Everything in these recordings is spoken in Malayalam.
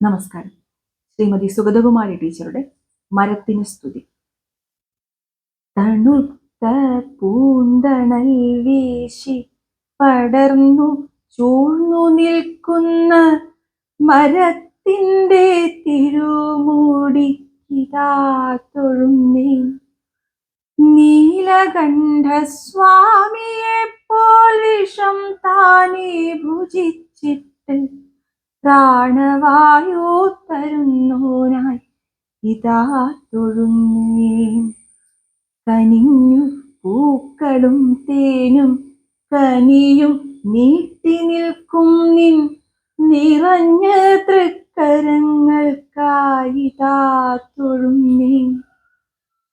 നമസ്കാരം. ശ്രീമതി സുഗതകുമാരി ടീച്ചറുടെ മരത്തിന് സ്തുതി. തണുത്ത പൂന്തണൽ വീശി പടർന്നു ചൂഴ്ന്നു നിൽക്കുന്ന മരത്തിന്റെ തിരുമൂടിക്കിതാ തൊഴുന്നേ നീലകണ്ഠ പോൽ വിഷം താനേ ഭുജിച്ചിട്ട് പ്രാണവായു തരുന്നോനായി ഇതാ തൊഴുന്നേൻ. കനിഞ്ഞു പൂക്കളും തേനും കനിയും നീട്ടി നിൽക്കും നിൻ നിറഞ്ഞ തൃക്കരങ്ങൾക്കായിതാ തൊഴുന്നേൻ.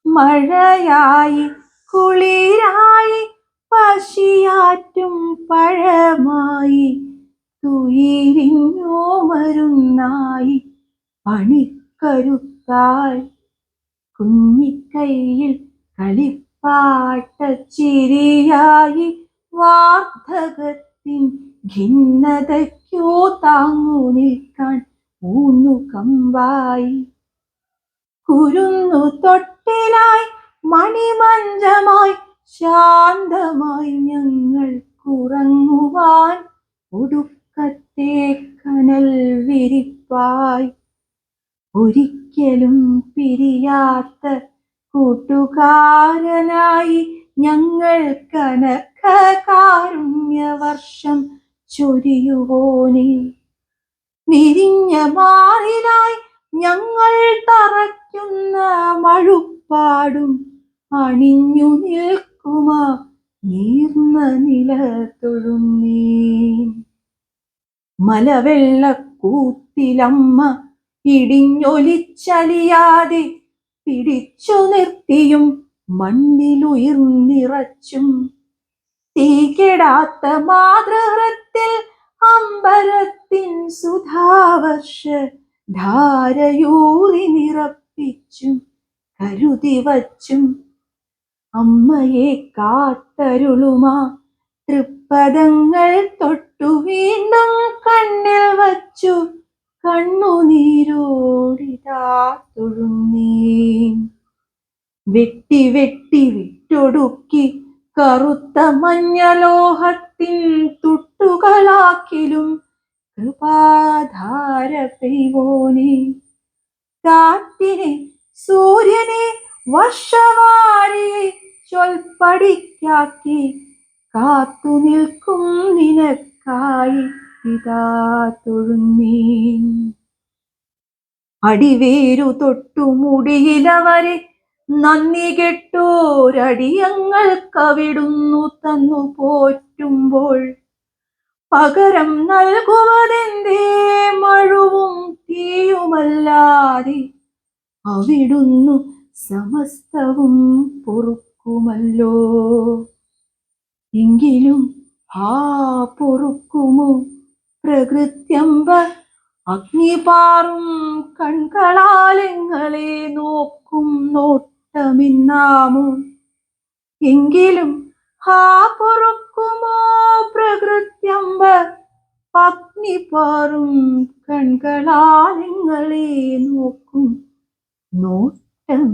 മഴയായി കുളിരായി പശിയാറ്റും പഴമായി തുയിരിഞ്ഞോ മരുന്നായി പണിക്കരുത്താൽ കുഞ്ഞിക്കൈയിൽ കളിപ്പാട്ട ചിരിയായി വാർദ്ധകത്തിൻ ഖിന്നതയ്ക്കോ താങ്ങു നിൽക്കാൻ ഊന്നു കമ്പായി. കുരുന്നു തൊട്ടിലായി മണിമഞ്ചമായി ശാന്തമായി ഞങ്ങൾ കുറങ്ങുവാൻ കനൽ വിരിപ്പായി ഒരിക്കലും പിരിയാത്ത കൂട്ടുകാരനായി ഞങ്ങൾ കനക കാരുണ്യവർഷം ചൊരിയുവോനെ വിരിഞ്ഞ മാറിനായി ഞങ്ങൾ തറയ്ക്കുന്ന മഴുപ്പാടും അണിഞ്ഞു നിൽക്കുമാ നീർന്ന നില തൊഴുന്നേ മലവെള്ളക്കൂത്തിലമ്മ ഇടിഞ്ഞൊലിച്ചലിയാതെ പിടിച്ചു നിർത്തിയും മണ്ണിലുയർന്നിറച്ചും. തീകിടാത്ത മാതൃഹൃത്തിൽ അമ്പരത്തിൻ സുധാവർഷ ധാരയൂറി നിറപ്പിച്ചും കരുതി വച്ചും. അമ്മയെ കാത്തരുളുമാ തൃപ്പദങ്ങൾ തൊട്ടു തൊഴുന്നേ വെട്ടി വെട്ടി വിട്ടൊടുക്കി കറുത്ത മഞ്ഞലോഹത്തിൻ തുട്ടുകളാക്കിലും കൃപാധാര പെയ്വോനെ. കാറ്റിനെ സൂര്യനെ വർഷവാരിയെ ചൊൽപ്പടിക്കാക്കി കാത്തു നിൽക്കും നിനക്കായി ഇതാ തൊഴുന്നേ അടിവേരു തൊട്ടു മുടിയിലവരെ നന്ദി കെട്ടോരടിയങ്ങൾ കവിടുന്നു തന്നു പോറ്റുമ്പോൾ. പകരം നൽകുവതെന്തേ മഴുവും തീയുമല്ലാതെ അവിടുന്നു സമസ്തവും പൊറുക്കുമല്ലോ. എങ്കിലും ആ പൊറുക്കുമോ പ്രകൃത്യമ്പ അഗ്നിപാറും കൺകളാലങ്ങളെ നോക്കും നോട്ടമിന്നാമോ എങ്കിലും ഹാ പൊറുക്കുമോ പ്രകൃത്യമ്പ അഗ്നിപാറും കൺകളാലങ്ങളെ നോക്കും നോട്ടമിന്നാമോ